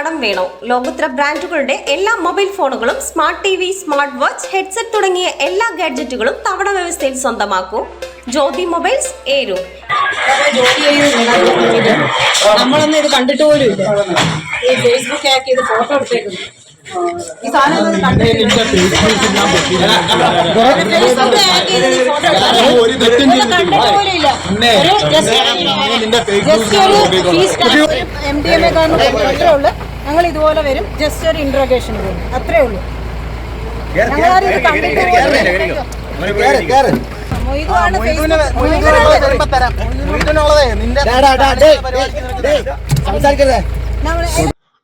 കടം വേണോ? ലോകോത്തര ബ്രാൻഡുകളുടെ എല്ലാ മൊബൈൽ ഫോണുകളും smart T V smart watch headset തുടങ്ങിയ എല്ലാ ഗാഡ്ജറ്റുകളും തവണ വ്യവസ്ഥയിൽ സ്വന്തമാക്കൂ. ജ്യോതി മൊബൈൽസ് ഏരു. നമ്മളൊന്നും ഇത് കണ്ടിട്ട് പോലും ഇല്ല. ഈ ഫേസ്ബുക്ക് ആക്കി ഇത് ഫോട്ടോ എടുത്തേക്കുന്നു. ഈ സാധനം കണ്ടിട്ട് പോലും ഇല്ല. എം ഡി എം എ മാത്രമേ ഉള്ളൂ. ഞങ്ങൾ ഇതുപോലെ വരും. ജസ്റ്റ് ഒരു ഇൻട്രോഗേഷൻ വരും അത്രേ ഉള്ളൂ. ഞങ്ങളാരും ഇത് കണ്ടിട്ട് പോലും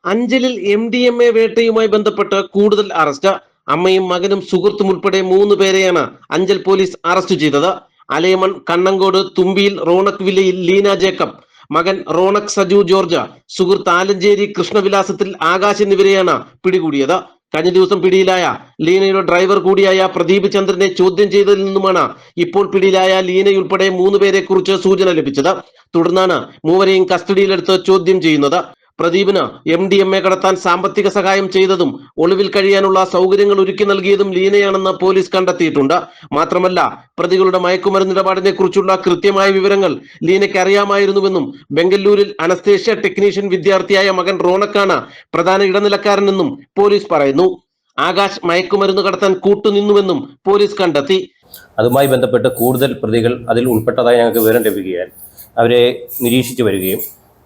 അഞ്ചലിൽ എം ഡി എം എ വേട്ടയുമായി ബന്ധപ്പെട്ട് കൂടുതൽ അറസ്റ്റ് അമ്മയും മകനും സുഹൃത്തും ഉൾപ്പെടെ മൂന്ന് പേരെയാണ് അഞ്ചൽ പോലീസ് അറസ്റ്റ് ചെയ്തത്. അലയമൺ കണ്ണങ്കോട് തുമ്പിയിൽ റോണക് വില്ലയിൽ ലീന ജേക്കബ്. മകൻ റോണക് സജു ജോർജ് സുഹൃത്ത് ആലഞ്ചേരി കൃഷ്ണവിലാസത്തിൽ ആകാശ് എന്നിവരെയാണ് പിടികൂടിയത്. കഴിഞ്ഞ ദിവസം പിടിയിലായ ലീനയുടെ ഡ്രൈവർ കൂടിയായ പ്രദീപ് ചന്ദ്രനെ ചോദ്യം ചെയ്തതിൽ നിന്നുമാണ് ഇപ്പോൾ പിടിയിലായ ലീനയുൾപ്പെടെ മൂന്ന് പേരെ കുറിച്ച് സൂചന ലഭിച്ചത്. തുടർന്നാണ് മൂവരെയും കസ്റ്റഡിയിലെടുത്ത് ചോദ്യം ചെയ്യുന്നത്. പ്രദീപിന് എം ഡി എം എ കടത്താൻ സാമ്പത്തിക സഹായം ചെയ്തതും ഒളിവിൽ കഴിയാനുള്ള സൗകര്യങ്ങൾ ഒരുക്കി നൽകിയതും ലീനയാണെന്ന് പോലീസ് കണ്ടെത്തിയിട്ടുണ്ട്. മാത്രമല്ല പ്രതികളുടെ മയക്കുമരുന്ന് ഇടപാടിനെ കുറിച്ചുള്ള കൃത്യമായ വിവരങ്ങൾ ലീനയ്ക്ക് അറിയാമായിരുന്നുവെന്നും ബംഗലൂരിൽ അനസ്തേഷ്യ ടെക്നീഷ്യൻ വിദ്യാർത്ഥിയായ മകൻ റോണക്കാണ് പ്രധാന ഇടനിലക്കാരനെന്നും പോലീസ് പറയുന്നു. ആകാശ് മയക്കുമരുന്ന് കടത്താൻ കൂട്ടുനിന്നുവെന്നും പോലീസ് കണ്ടെത്തി. അതുമായി ബന്ധപ്പെട്ട് കൂടുതൽ പ്രതികൾ അതിൽ ഉൾപ്പെട്ടതായി ഞങ്ങൾക്ക് വിവരം ലഭിക്കുകയാൽ അവരെ നിരീക്ഷിച്ചു വരികയും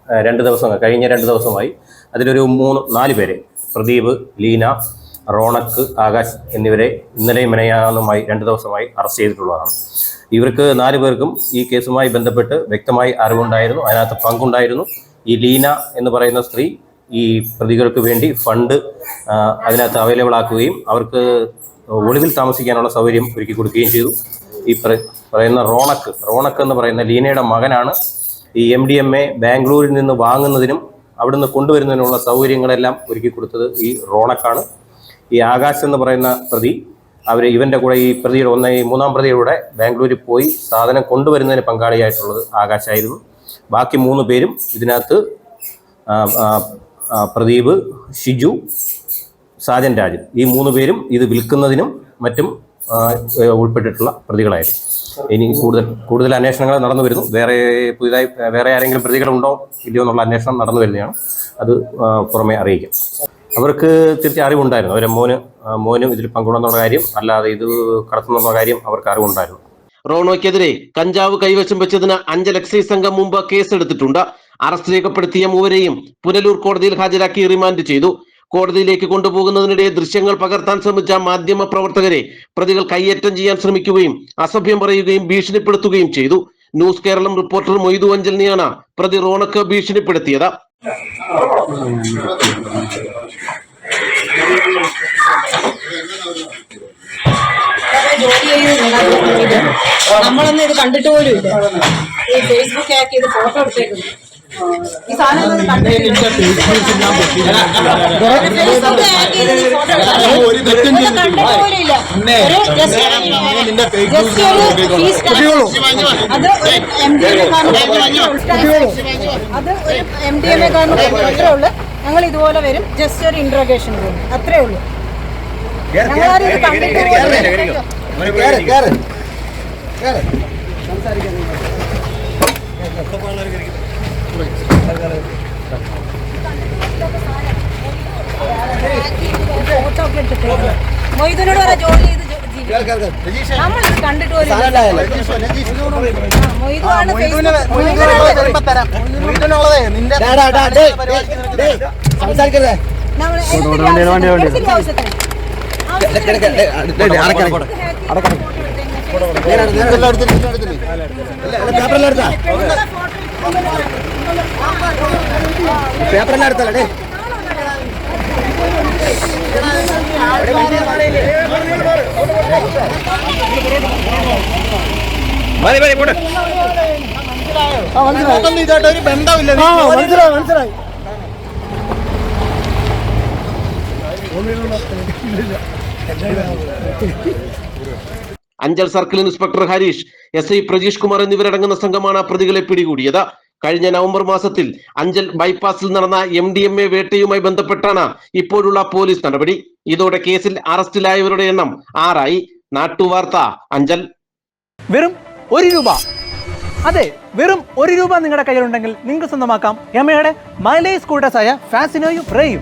രണ്ട് ദിവസം കഴിഞ്ഞ രണ്ട് ദിവസമായി. അതിലൊരു മൂന്ന് നാല് പേരെ പ്രദീപ് ലീന റോണക്ക് ആകാശ് എന്നിവരെ ഇന്നലെയും മിനയാന്നുമായി രണ്ട് ദിവസമായി അറസ്റ്റ് ചെയ്തിട്ടുള്ളതാണ്. ഇവർക്ക് നാല് പേർക്കും ഈ കേസുമായി ബന്ധപ്പെട്ട് വ്യക്തമായി അറിവുണ്ടായിരുന്നു. അതിനകത്ത് പങ്കുണ്ടായിരുന്നു. ഈ ലീന എന്ന് പറയുന്ന സ്ത്രീ ഈ പ്രതികൾക്ക് വേണ്ടി ഫണ്ട് അതിനകത്ത് അവൈലബിൾ ആക്കുകയും അവർക്ക് ഒളിവിൽ താമസിക്കാനുള്ള സൗകര്യം ഒരുക്കി കൊടുക്കുകയും ചെയ്തു. ഈ പറയുന്ന റോണക്ക് റോണക്ക് എന്ന് പറയുന്ന ലീനയുടെ മകനാണ് ഈ എം ഡി എം എ ബാംഗ്ലൂരിൽ നിന്ന് വാങ്ങുന്നതിനും അവിടുന്ന് കൊണ്ടുവരുന്നതിനുള്ള സൗകര്യങ്ങളെല്ലാം ഒരുക്കി കൊടുത്തത് ഈ റോണക്കാണ്. ഈ ആകാശ് എന്ന് പറയുന്ന പ്രതി അവർ ഇവന്റെ കൂടെ ഈ പ്രതിയുടെ ഒന്ന് ഈ മൂന്നാം പ്രതിയുടെ ബാംഗ്ലൂരിൽ പോയി സാധനം കൊണ്ടുവരുന്നതിന് പങ്കാളിയായിട്ടുള്ളത് ആകാശായിരുന്നു ബാക്കി മൂന്ന് പേരും ഇതിനകത്ത് പ്രദീപ് ഷിജു സാജൻ രാജൻ ഈ മൂന്ന് പേരും ഇത് വിൽക്കുന്നതിനും മറ്റും ഉൾപ്പെട്ടിട്ടുള്ള പ്രതികളായിരുന്നു. ഇനി കൂടുതൽ കൂടുതൽ അന്വേഷണങ്ങൾ നടന്നു വരുന്നു. വേറെ പുതിയതായി വേറെ ആരെങ്കിലും പ്രതികളുണ്ടോ ഇല്ലയോ എന്നുള്ള അന്വേഷണം നടന്നു വരുന്നതാണ് അത് പുറമെ അറിയിക്കാം. അവർക്ക് തീർച്ചയായും അറിവുണ്ടായിരുന്നു. അവരെ മോന് മോനും ഇതിൽ പങ്കുണ്ടെന്നുള്ള കാര്യം അല്ലാതെ ഇത് കടത്തുന്നുള്ള കാര്യം അവർക്ക് അറിവുണ്ടായിരുന്നു. റോണോയ്ക്കെതിരെ കഞ്ചാവ് കൈവശം വെച്ചതിന് അഞ്ചൽ എക്സൈസ് സംഘം മുമ്പ് കേസെടുത്തിട്ടുണ്ട്. അറസ്റ്റ് രേഖപ്പെടുത്തിയ മൂവരെയും പുനലൂർ കോടതിയിൽ ഹാജരാക്കി റിമാൻഡ് ചെയ്തു. കോടതിയിലേക്ക് കൊണ്ടുപോകുന്നതിനിടെ ദൃശ്യങ്ങൾ പകർത്താൻ ശ്രമിച്ച മാധ്യമ പ്രവർത്തകരെ പ്രതികൾ കയ്യേറ്റം ചെയ്യാൻ ശ്രമിക്കുകയും അസഭ്യം പറയുകയും ഭീഷണിപ്പെടുത്തുകയും ചെയ്തു. ന്യൂസ് കേരളം റിപ്പോർട്ടർ മൊയ്തു അഞ്ചലിനെയാണ് പ്രതി റോണക്ക് ഭീഷണിപ്പെടുത്തിയത്. നമ്മളൊന്നും ഇത് കണ്ടിട്ട് പോലും ഇല്ല ഈ ഫേസ്ബുക്ക് ആക്കി ഇത് ഫോട്ടോ എടുത്തേക്കുന്നു. ഈ സാധനം അത് എം ഡി എം എ അത് ഒരു എം ഡി എ മാത്രമേ ഉള്ളൂ. ഞങ്ങൾ ഇതുപോലെ വരും. ജസ്റ്റ് ഒരു ഇൻട്രോഗേഷൻ പോകും അത്രേ ഉള്ളൂ. ഞങ്ങളാരും ഇത് കണ്ടിട്ട് പോലും ഇല്ല. മൊയ്തുനോട് പറ ജോലി ചെയ്ത് ഇത് കണ്ടിട്ട് പോലും ഇല്ല. ആ, മൊയ്തുവാണ് ഫേസ്ബുക്ക് നമ്മൾ എന്തിന്റെ ആവശ്യത്തിന്? എന്തിന്റെ മതി മതി പേപ്പറിലെടുത്തല്ലേ ഇതായിട്ട് ഒരു ബന്ധമില്ല മനസ്സിലായി മനസ്സിലായി. Anchal circle inspector Harish S I Prajeesh Kumar എന്നിവരടങ്ങുന്ന സംഘമാണ് പ്രതികളെ പിടികൂടിയത്. കഴിഞ്ഞ നവംബർ മാസത്തിൽ അഞ്ചൽ ബൈപ്പാസിൽ നടന്ന എം ഡി എം എ വേട്ടയുമായി ബന്ധപ്പെട്ടാണ് ഇപ്പോഴുള്ള പോലീസ് നടപടി. ഇതോടെ കേസിൽ അറസ്റ്റിലായവരുടെ എണ്ണം ആറായി. നാട്ടുവാർത്ത അഞ്ചൽ. വെറും ഒരു രൂപ. അതെ വെറും ഒരു രൂപ നിങ്ങളുടെ കയ്യിലുണ്ടെങ്കിൽ നിങ്ങൾക്ക് സ്വന്തമാക്കാം. യമയുടെ മൈലേജ് സ്കൂട്ടേഴ്സായ ഫാസിനോയും റേയും